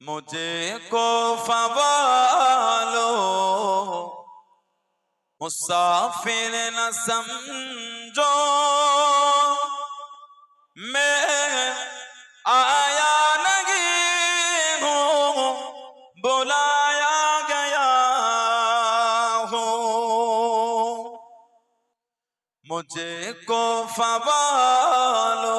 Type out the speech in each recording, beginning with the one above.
مجھے کو فوالو مسافر نہ سمجھو میں آیا نہیں ہوں بلایا گیا ہوں مجھے کو فوالو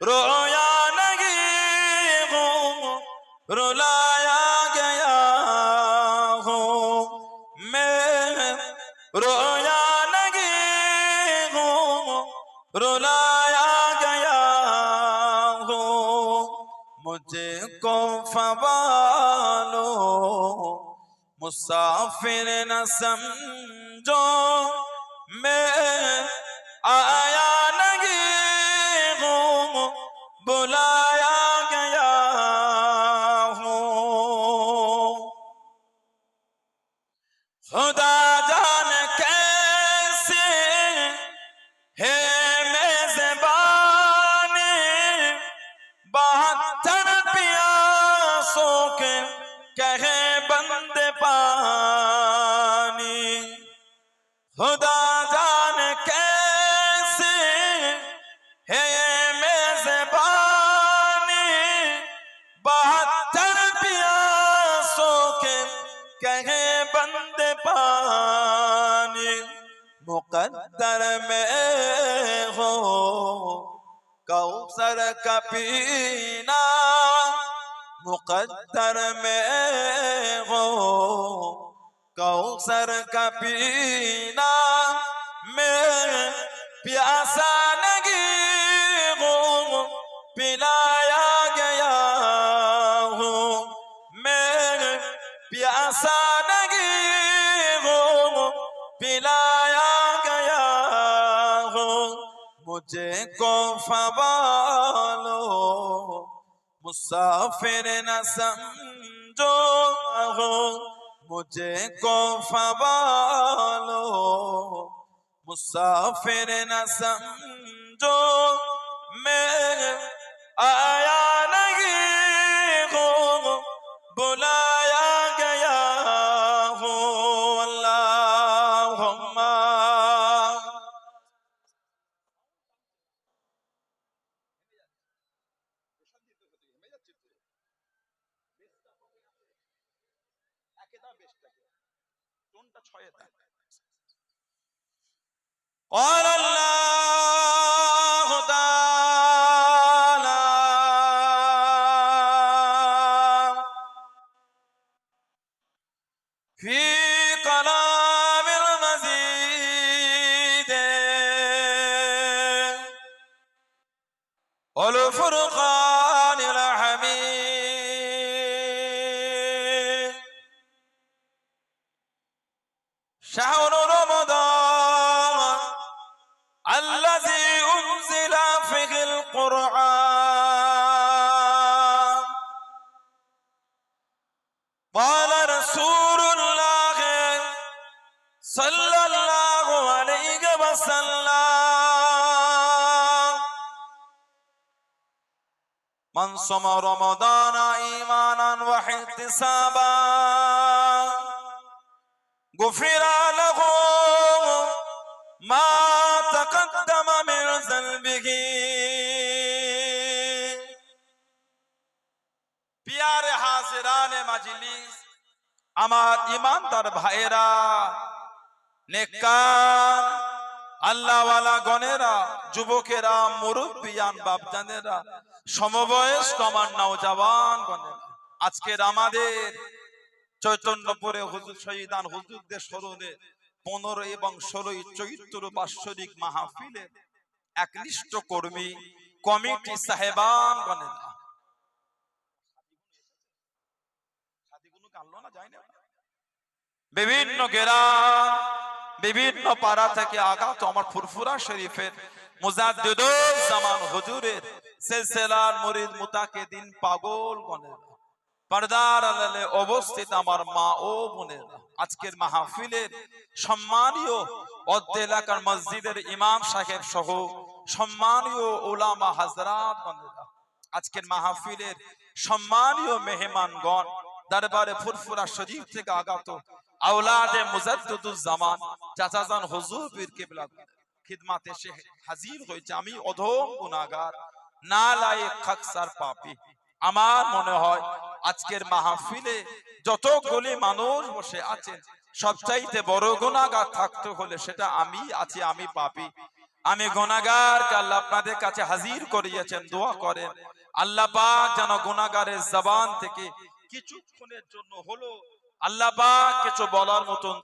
رویا نہیں ہوں رلایا گیا ہوں میں رویا نہیں ہوں رلایا گیا ہوں مجھے کو فوالو مسافر نہ سمجھو میں آیا نہ خدا جان کیسے ہے میزبانی بہتر پیاسوں کے کہے بند پانی مقدر میں ہو کاؤسر کا پینا مقدر میں ہو कौसर का पीना मैं प्यासा नहीं हूँ पिलाया गया हूँ मैं प्यासा नहीं हूँ पिलाया गया हूँ मुझे को फवालो मुसाफिर न समझो हो مجھے کو فوالو مسافر نہ سمجھو میں آیا نہیں একে বেশটাকে টোনটা ছয়ে দাও شهر رمضان الذي أنزل فيه القرآن قال رسول الله صلى الله عليه وسلم من صام رمضان إيمانا واحتسابا غفر له ما تقدم من ذنبه পিয়ারে হাজিরানে মাজলিস আমার ইমানদার ভাইয়েরা নেকার আল্লাহওয়ালা গণেরা যুবকেরা মুরব্বিয়ান বাপজানেরা সমবয়স্ক আমার নওজওয়ান গণেরা আজকের আমাদের চৈতন্যপুরে হুজুর শহীদান হুজুরদের স্মরণে পনেরো এবং ষোলোই চৈত্র বাৎসরিক মাহফিলে একনিষ্ঠ কর্মী কমিটি সাহেবান গণেরা বিভিন্ন গ্রাম, বিভিন্ন পাড়া থেকে আগত আমার ফুরফুরা শরীফের মুজাদ্দিদুজ্জামান হুজুরের সিলসিলার মুরিদ মুতাকিদিন পাগল গণেরা পর্দার আড়ালে অবস্থিত আমার মা ও বোনেরা আজকের মাহফিলের সম্মানীয় অর্ধ এলাকার মসজিদের ইমাম সাহেব সহ সম্মানীয় ওলামা হাজরাত আজকের মাহফিলের সম্মানীয় মেহমানগণ দরবারে ফুরফুরা শরীফ থেকে আগত আওলাদে মুজাদ্দুজ্জামান চাচাজান হুজুর পীর কিবলা খিদমাতে এসে হাজির হয়েছে। আমি অধম গুনাহগার না লায়েক খাকসার পাপী। আমার মনে হয় আজকের মাহফিলে যতগুলি মানুষ বসে আছেন, সবচাইতে বড় গুনাহগার থাকতে হলে সেটা আমি আছি, আমি পাপী। আমি গুনাহগার আল্লাহ আপনাদের কাছে হাজির করিয়েছেন, দোয়া করেন। আল্লাহ পাক যেন গুনাহগারের জবান থেকে কিছুক্ষণের জন্য হলো, আল্লাহ পাক কিছু বলার মতন